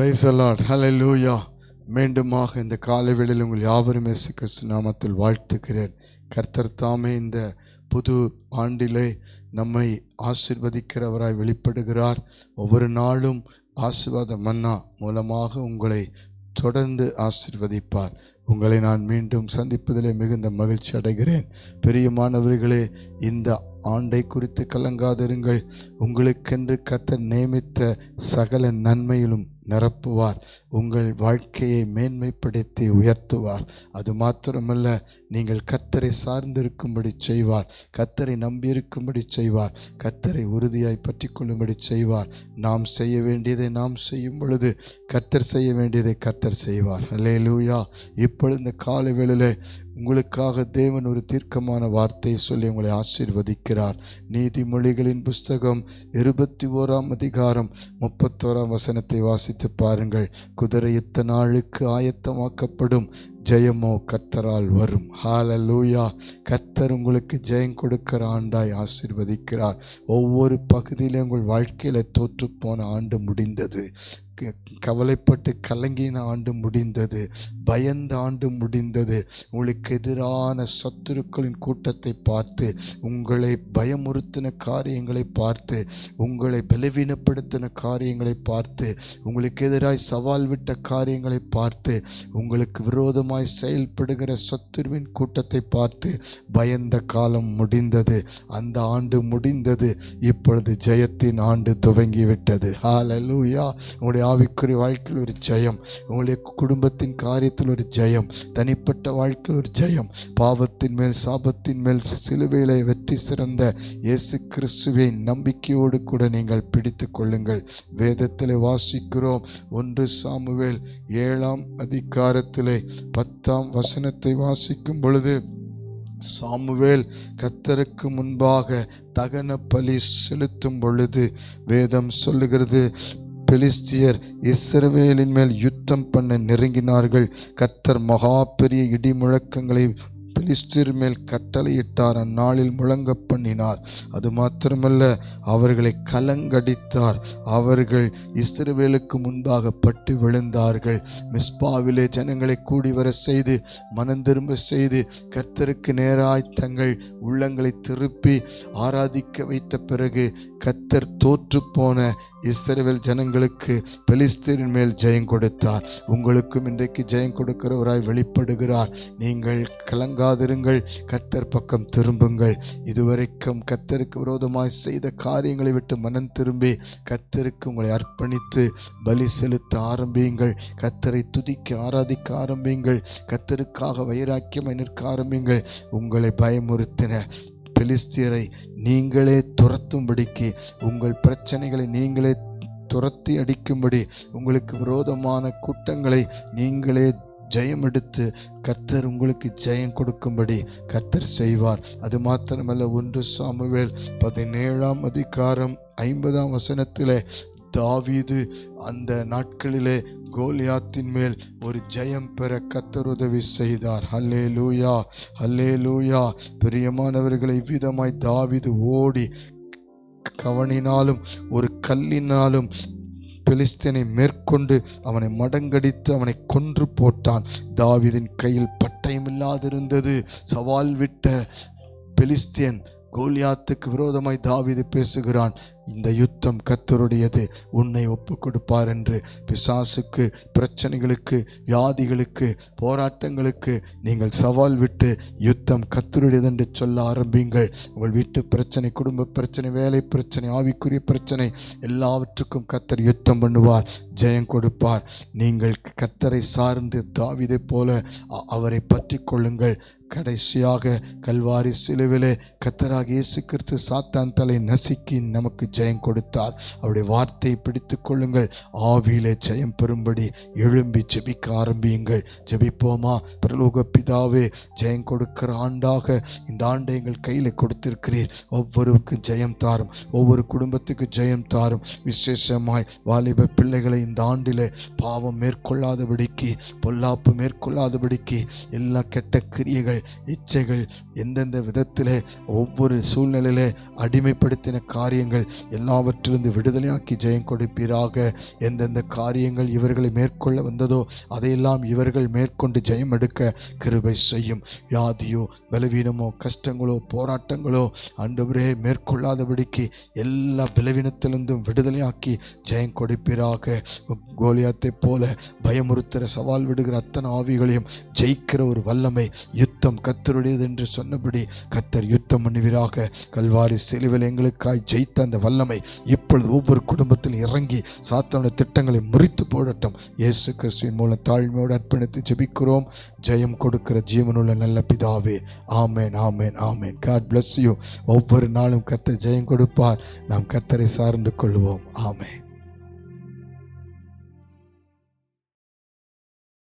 Price allot லூயா மீண்டுமாக இந்த காலை வேளையில் உங்கள் யாவரும் இயேசு கிறிஸ்து நாமத்தில் வாழ்த்துக்கிறேன் கர்த்தர் தாமே இந்த புது ஆண்டிலே நம்மை ஆசிர்வதிக்கிறவராய் வெளிப்படுகிறார். ஒவ்வொரு நாளும் ஆசிர்வாத மன்னா மூலமாக உங்களை தொடர்ந்து ஆசிர்வதிப்பார். உங்களை நான் மீண்டும் சந்திப்பதிலே மிகுந்த மகிழ்ச்சி அடைகிறேன். பெரியமானவர்களே இந்த ஆண்டை குறித்து கலங்காதிருங்கள். உங்களுக்கென்று கத்த நியமித்த சகல நன்மையிலும் நிரப்புவார். உங்கள் வாழ்க்கையை மேன்மைப்படுத்தி உயர்த்துவார். அது மாத்திரமல்ல நீங்கள் கத்தரை சார்ந்திருக்கும்படி செய்வார். கத்தரை நம்பியிருக்கும்படி செய்வார். கத்தரை உறுதியாய் பற்றி கொள்ளும்படி செய்வார். நாம் செய்ய வேண்டியதை நாம் செய்யும் பொழுது கத்தர் செய்ய வேண்டியதை கத்தர் செய்வார். அல்லே லூயா இப்பொழுது இந்த காலை வேளையிலே உங்களுக்காக தேவன் ஒரு தீர்க்கமான வார்த்தையை சொல்லி உங்களை ஆசீர்வதிக்கிறார். நீதிமொழிகளின் புஸ்தகம் இருபத்தி ஓராம் அதிகாரம் முப்பத்தோராம் வசனத்தை வாசித்து பாருங்கள். குதிரை யுத்த நாளுக்கு ஆயத்தமாக்கப்படும் ஜெயமோ கர்த்தரால் வரும். ஹalleluya கர்த்தர் உங்களுக்கு ஜெயம் கொடுக்கிற ஆண்டாய் ஆசிர்வதிக்கிறார். ஒவ்வொரு பகுதியிலும் உங்கள் வாழ்க்கையில் தோற்றுப்போன ஆண்டு முடிந்தது. கவலைப்பட்டு கலங்கின ஆண்டு முடிந்தது. பயந்த ஆண்டு முடிந்தது. உங்களுக்கு எதிரான சத்துருக்களின் கூட்டத்தை பார்த்து உங்களை பயமுறுத்தின காரியங்களை பார்த்து உங்களை பலவீனப்படுத்தின காரியங்களை பார்த்து உங்களுக்கு எதிராய் சவால் விட்ட காரியங்களை பார்த்து உங்களுக்கு விரோதமாய் செயல்படுகிற சத்துருவின் கூட்டத்தை பார்த்து பயந்த காலம் முடிந்தது. அந்த ஆண்டு முடிந்தது. இப்பொழுது ஜெயத்தின் ஆண்டு துவங்கிவிட்டது. ஹalleluya உங்களுடைய ஆவிக்குரிய வாழ்க்கையில் ஒரு ஜெயம். உங்களுடைய குடும்பத்தின் காரியத்தில் ஒரு ஜெயம். தனிப்பட்ட வாழ்க்கையில் ஒரு ஜெயம். பாவத்தின் மேல் சாபத்தின் மேல் சிலுவையிலே வெற்றி சிறந்த இயேசு கிறிஸ்துவை நம்பிக்கையோடு கூட நீங்கள் பிடித்து கொள்ளுங்கள். வேதத்தில் வாசிக்கிறோம். ஒன்று சாமுவேல் ஏழாம் அதிகாரத்திலே பத்தாம் வசனத்தை வாசிக்கும் பொழுது சாமுவேல் கத்தருக்கு முன்பாக தகன பலி செலுத்தும் பொழுது வேதம் சொல்லுகிறது பெலிஸ்தியர் இஸ்ரவேலின் மேல் யுத்தம் பண்ண நெருங்கினார்கள். கர்த்தர் மகா பெரிய இடி முழக்கங்களை பெலிஸ்தீர் மேல் கட்டளையிட்டார். அந்நாளில் முழங்க பண்ணினார். அது மாத்திரமல்ல அவர்களை கலங்கடித்தார். அவர்கள் இஸ்ரவேலுக்கு முன்பாக பட்டு விழுந்தார்கள். மிஸ்பாவிலே ஜனங்களை கூடி வர செய்து மனம் திரும்ப செய்து கத்தருக்கு நேராய் தங்கள் உள்ளங்களை திருப்பி ஆராதிக்க வைத்த பிறகு கத்தர் தோற்று போன இஸ்ரவேல் ஜனங்களுக்கு பெலிஸ்தீரின் மேல் ஜெயம் கொடுத்தார். உங்களுக்கும் இன்றைக்கு ஜெயம் கொடுக்கிறவராய் வெளிப்படுகிறார். நீங்கள் கலங்கா கலங்காதிருங்கள் கத்தர் பக்கம் திரும்புங்கள். இதுவரைக்கும் கத்தருக்கு விரோதமாய் செய்த காரியங்களை விட்டு மனம் திரும்பி கத்தருக்கு உங்களை அர்ப்பணித்து பலி செலுத்த ஆரம்பியுங்கள். கத்தரை துதிக்க ஆராதிக்க ஆரம்பியுங்கள். கத்தருக்காக வைராக்கியமாய் நிற்க ஆரம்பியுங்கள். உங்களை பயமுறுத்தின பெலிஸ்தியரை நீங்களே துரத்தும்படிக்கு உங்கள் பிரச்சனைகளை நீங்களே துரத்தி அடிக்கும்படி உங்களுக்கு விரோதமான கூட்டங்களை நீங்களே ஜெயம் எடுத்து கர்த்தர் உங்களுக்கு ஜெயம் கொடுக்கும்படி கர்த்தர் செய்வார். அது மாத்திரமல்ல ஒன்று சாமுவேல் பதினேழாம் அதிகாரம் ஐம்பதாம் வசனத்திலே தாவீது அந்த நாட்களிலே கோலியாத்தின் மேல் ஒரு ஜெயம் பெற கர்த்தர் உதவி செய்தார். ஹல்லே லூயா ஹல்லே லூயா பிரியமானவர்களை இவ்விதமாய் தாவீது ஓடி கவனினாலும் ஒரு கல்லினாலும் பெலிஸ்தீனை மேற்கொண்டு அவனை மடங்கடித்து அவனை கொன்று போட்டான். தாவீதின் கையில் பட்டயம் இல்லாதிருந்தது. சவால் விட்ட பெலிஸ்தியன் கோலியாத்துக்கு விரோதமாய் தாவிது பேசுகிறான். இந்த யுத்தம் கத்தருடையது உன்னை ஒப்பு கொடுப்பார் என்று பிசாசுக்கு பிரச்சனைகளுக்கு வியாதிகளுக்கு போராட்டங்களுக்கு நீங்கள் சவால் விட்டு யுத்தம் கத்தருடையது என்று சொல்ல ஆரம்பிங்கள் உங்கள் வீட்டு பிரச்சனை குடும்ப பிரச்சனை வேலை பிரச்சனை ஆவிக்குரிய பிரச்சனை எல்லாவற்றுக்கும் கத்தர் யுத்தம் பண்ணுவார் ஜெயம் கொடுப்பார். நீங்கள் கத்தரை சார்ந்து தாவிதை போல அ- அவரை பற்றி கொள்ளுங்கள். கடைசியாக கல்வாரி சிலுவிலே கத்தராக இயேசு கிறிஸ்து சாத்தான் தலை நசுக்கி நமக்கு ஜெயம் கொடுத்தார். அவருடைய வார்த்தையை பிடித்து கொள்ளுங்கள். ஆவியிலே ஜெயம் பெறும்படி எழும்பி ஜெபிக்க ஆரம்பியுங்கள். ஜெபிப்போமா? பிரலோக பிதாவே ஜெயம் கொடுக்கிற ஆண்டாக இந்த ஆண்டை எங்கள் கையில் கொடுத்திருக்கிறீர். ஒவ்வொருவருக்கும் ஜெயம் தாரும். ஒவ்வொரு குடும்பத்துக்கு ஜெயம் தாரும். விசேஷமாய் வாலிப பிள்ளைகளை இந்த ஆண்டிலே பாவம் மேற்கொள்ளாதபடிக்கு பொல்லாப்பு மேற்கொள்ளாதபடிக்கு எல்லா கெட்ட கிரியைகள் இச்சைகள் எந்தெந்த விதத்தில் ஒவ்வொரு சூழ்நிலையில அடிமைப்படுத்தின காரியங்கள் எல்லாவற்றிலிருந்து விடுதலையாக்கி ஜெயம் கொடுப்பீராக. எந்தெந்த காரியங்கள் இவர்களை மேற்கொள்ள வந்ததோ அதையெல்லாம் இவர்கள் மேற்கொண்டு ஜெயம் எடுக்க கிருபை செய்யும். வியாதியோ பலவீனமோ கஷ்டங்களோ போராட்டங்களோ அன்றுவரே மேற்கொள்ளாதபடிக்கு எல்லா பலவீனத்திலிருந்தும் விடுதலையாக்கி ஜெயம் கொடுப்பீராக. கோலியாத்தை போல பயமுறுத்துகிற சவால் விடுகிற அத்தனை ஆவிகளையும் ஜெயிக்கிற ஒரு வல்லமை யுத்தம் கத்தருடையது என்று சொன்னபடி கத்தர் யுத்தம் பண்ணுவீராக. கல்வாரி செலுவில் எங்களுக்காய் ஜெயித்த அந்த வல்லமை இப்பொழுது ஒவ்வொரு குடும்பத்தில் இறங்கி சாத்தானுடைய திட்டங்களை முறித்து போடட்டும். இயேசு கிறிஸ்துவின் மூலம் தாழ்மையோடு அர்ப்பணித்து ஜெபிக்கிறோம். ஜெயம் கொடுக்கிற ஜீவனுள்ள நல்ல பிதாவே ஆமேன் ஆமேன் ஆமேன். காட் பிளஸ் யூ ஒவ்வொரு நாளும் கத்தர் ஜெயம் கொடுப்பார். நாம் கத்தரை சார்ந்து கொள்வோம். ஆமேன்.